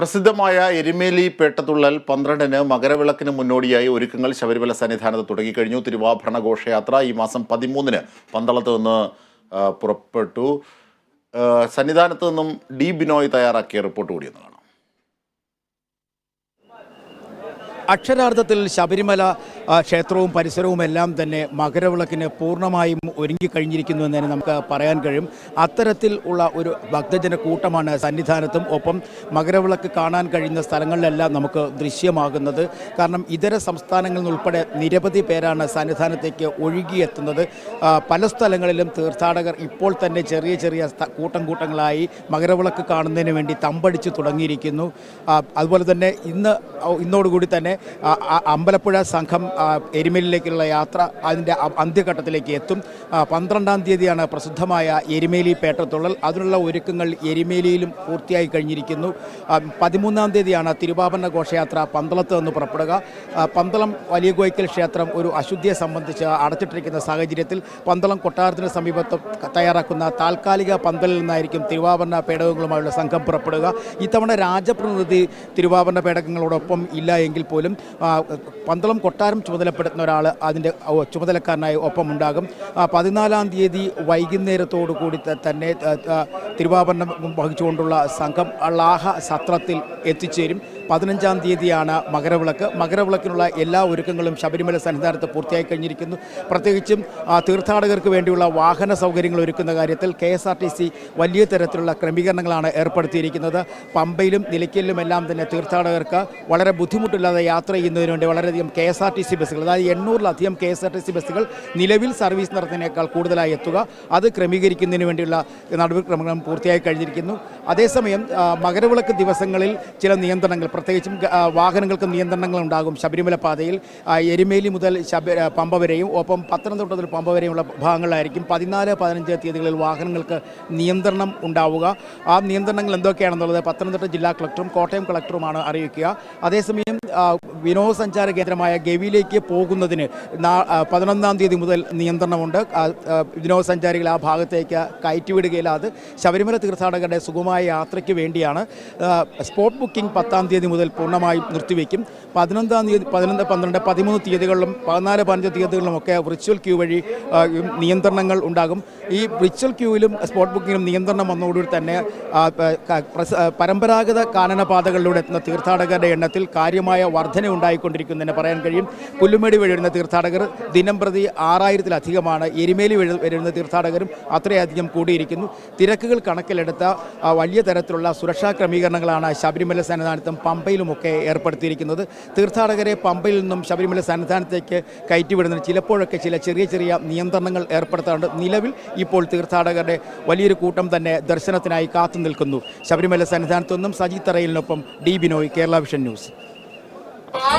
പ്രസിദ്ധമായ എരുമേലി പേട്ടതുള്ളൽ പന്ത്രണ്ടിന് മകരവിളക്കിന് മുന്നോടിയായി ഒരുക്കങ്ങൾ ശബരിമല സന്നിധാനത്ത് തുടങ്ങിക്കഴിഞ്ഞു. തിരുവാഭരണ ഘോഷയാത്ര ഈ മാസം പതിമൂന്നിന് പന്തളത്ത് നിന്ന് പുറപ്പെട്ടു. സന്നിധാനത്ത് നിന്നും ഡി ബിനോയ് തയ്യാറാക്കിയ റിപ്പോർട്ട് കൂടി അക്ഷരാർത്ഥത്തിൽ ശബരിമല ക്ഷേത്രവും പരിസരവും എല്ലാം തന്നെ മകരവിളക്കിന് പൂർണമായും ഒരുങ്ങിക്കഴിഞ്ഞിരിക്കുന്നു എന്ന് തന്നെ നമുക്ക് പറയാൻ കഴിയും. അത്തരത്തിൽ ഉള്ള ഒരു ഭക്തജന കൂട്ടമാണ് സന്നിധാനത്തും. ഒപ്പം മകരവിളക്ക് കാണാൻ കഴിയുന്ന സ്ഥലങ്ങളിലെല്ലാം നമുക്ക് ദൃശ്യമാകുന്നത്. കാരണം ഇതര സംസ്ഥാനങ്ങളിൽ നിന്നുൾപ്പെടെ നിരവധി പേരാണ് സന്നിധാനത്തേക്ക് ഒഴുകിയെത്തുന്നത്. പല സ്ഥലങ്ങളിലും തീർത്ഥാടകർ ഇപ്പോൾ തന്നെ ചെറിയ ചെറിയ കൂട്ടം കൂട്ടങ്ങളായി മകരവിളക്ക് കാണുന്നതിന് വേണ്ടി തമ്പടിച്ച് തുടങ്ങിയിരിക്കുന്നു. അതുപോലെ തന്നെ ഇന്ന് ഇന്നോടുകൂടി തന്നെ അമ്പലപ്പുഴ സംഘം എരുമേലിയിലേക്കുള്ള യാത്ര അതിന്റെ അന്ത്യഘട്ടത്തിലേക്ക് എത്തും. പന്ത്രണ്ടാം തീയതിയാണ് പ്രസിദ്ധമായ എരുമേലി പേട്ടത്തുള്ളൽ. അതിനുള്ള ഒരുക്കങ്ങൾ എരുമേലിയിലും പൂർത്തിയായി കഴിഞ്ഞിരിക്കുന്നു. പതിമൂന്നാം തീയതിയാണ് തിരുവാഭരണ ഘോഷയാത്ര പന്തളത്ത് നിന്ന് പുറപ്പെടുക. പന്തളം വലിയ കോയിക്കൽ ക്ഷേത്രം ഒരു അശുദ്ധിയെ സംബന്ധിച്ച് അടച്ചിട്ടിരിക്കുന്ന സാഹചര്യത്തിൽ പന്തളം കൊട്ടാരത്തിന് സമീപത്ത് തയ്യാറാക്കുന്ന താൽക്കാലിക പന്തലിൽ നിന്നായിരിക്കും തിരുവാഭരണ പേടകങ്ങളുമായുള്ള സംഘം പുറപ്പെടുക. ഇത്തവണ രാജപ്രതിനിധി തിരുവാഭരണ പേടകങ്ങളോടൊപ്പം ഇല്ല എങ്കിൽ പോലും ആ, പന്തളം കൊട്ടാരം ചുമതലപ്പെടുത്തുന്ന ഒരാൾ അതിന്റെ ചുമതലക്കാരനായി ഒപ്പമുണ്ടാകും. പതിനാലാം തീയതി വൈകുന്നേരത്തോടു കൂടി തന്നെ തിരുവാഭരണം വഹിച്ചുകൊണ്ടുള്ള സംഘം ലാഹ സത്രത്തിൽ എത്തിച്ചേരും. പതിനഞ്ചാം തീയതിയാണ് മകരവിളക്ക്. മകരവിളക്കിനുള്ള എല്ലാ ഒരുക്കങ്ങളും ശബരിമല സന്നിധാനത്ത് പൂർത്തിയായി കഴിഞ്ഞിരിക്കുന്നു. പ്രത്യേകിച്ചും തീർത്ഥാടകർക്ക് വേണ്ടിയുള്ള വാഹന സൗകര്യങ്ങൾ ഒരുക്കുന്ന കാര്യത്തിൽ K S R T C വലിയ തരത്തിലുള്ള ക്രമീകരണങ്ങളാണ് ഏർപ്പെടുത്തിയിരിക്കുന്നത്. പമ്പയിലും നിലയ്ക്കലിലും എല്ലാം തന്നെ തീർത്ഥാടകർക്ക് വളരെ ബുദ്ധിമുട്ടില്ലാതെ യാത്ര ചെയ്യുന്നതിന് വേണ്ടി വളരെയധികം K S R T C ബസ്സുകൾ അതായത് എണ്ണൂറിലധികം K S R T C ബസ്സുകൾ നിലവിൽ സർവീസ് നടത്തുന്നതിനേക്കാൾ കൂടുതലായി എത്തുക. അത് ക്രമീകരിക്കുന്നതിന് വേണ്ടിയുള്ള നടപടിക്രമങ്ങളും പൂർത്തിയായി കഴിഞ്ഞിരിക്കുന്നു. അതേസമയം മകരവിളക്ക് ദിവസങ്ങളിൽ ചില നിയന്ത്രണങ്ങൾ പ്രത്യേകിച്ചും വാഹനങ്ങൾക്ക് നിയന്ത്രണങ്ങൾ ഉണ്ടാകും ശബരിമല പാതയിൽ. എരുമേലി മുതൽ ശബ പമ്പ വരെയും ഒപ്പം പത്തനംതിട്ട മുതൽ പമ്പ വരെയുള്ള ഭാഗങ്ങളിലായിരിക്കും പതിനാല് പതിനഞ്ച് തീയതികളിൽ വാഹനങ്ങൾക്ക് നിയന്ത്രണം ഉണ്ടാവുക. ആ നിയന്ത്രണങ്ങൾ എന്തൊക്കെയാണെന്നുള്ളത് പത്തനംതിട്ട ജില്ലാ കളക്ടറും കോട്ടയം കളക്ടറുമാണ് അറിയിക്കുക. അതേസമയം വിനോദസഞ്ചാര കേന്ദ്രമായ ഗവിയിലേക്ക് പോകുന്നതിന് പതിനൊന്നാം തീയതി മുതൽ നിയന്ത്രണമുണ്ട്. വിനോദസഞ്ചാരികൾ ആ ഭാഗത്തേക്ക് കയറ്റിവിടുകയില്ല. അത് ശബരിമല തീർത്ഥാടകരുടെ സുഗമമായ യാത്രയ്ക്ക് വേണ്ടിയാണ് സ്പോട്ട് ബുക്കിംഗ് പത്താം തീയതി മുതൽ പൂർണമായും നിർത്തിവെക്കും. പതിനൊന്നാം തീയതി പതിനൊന്ന് പന്ത്രണ്ട് പതിമൂന്ന് തീയതികളിലും പതിനാല് പതിനഞ്ച് തീയതികളിലുമൊക്കെ വിർച്വൽ ക്യൂ വഴി നിയന്ത്രണങ്ങൾ ഉണ്ടാകും. ഈ വിർച്വൽ ക്യൂവിലും സ്പോട്ട് ബുക്കിങ്ങിലും നിയന്ത്രണം വന്നതോടുകൂടി തന്നെ പരമ്പരാഗത കാനനപാതകളിലൂടെ എത്തുന്ന തീർത്ഥാടകരുടെ എണ്ണത്തിൽ കാര്യമായ വർധന ഉണ്ടായിക്കൊണ്ടിരിക്കുന്നതിന് പറയാൻ കഴിയും. പുല്ലുമേടി വഴി വരുന്ന തീർത്ഥാടകർ ദിനം പ്രതി ആറായിരത്തിലധികമാണ് എരുമേലി വഴി വരുന്ന തീർത്ഥാടകരും അത്രയധികം കൂടിയിരിക്കുന്നു. തിരക്കുകൾ കണക്കിലെടുത്ത വലിയ തരത്തിലുള്ള സുരക്ഷാ ക്രമീകരണങ്ങളാണ് ശബരിമല സന്നിധാനത്തും പമ്പയിലുമൊക്കെ ഏർപ്പെടുത്തിയിരിക്കുന്നത്. തീർത്ഥാടകരെ പമ്പയിൽ നിന്നും ശബരിമല സന്നിധാനത്തേക്ക് കയറ്റിവിടുന്നതിന് ചിലപ്പോഴൊക്കെ ചില ചെറിയ ചെറിയ നിയന്ത്രണങ്ങൾ ഏർപ്പെടുത്താറുണ്ട്. നിലവിൽ ഇപ്പോൾ തീർത്ഥാടകരുടെ വലിയൊരു കൂട്ടം തന്നെ ദർശനത്തിനായി കാത്തു നിൽക്കുന്നു. ശബരിമല സന്നിധാനത്തു നിന്നും Saji തറയിലിനൊപ്പം D Binoy Kerala vision news.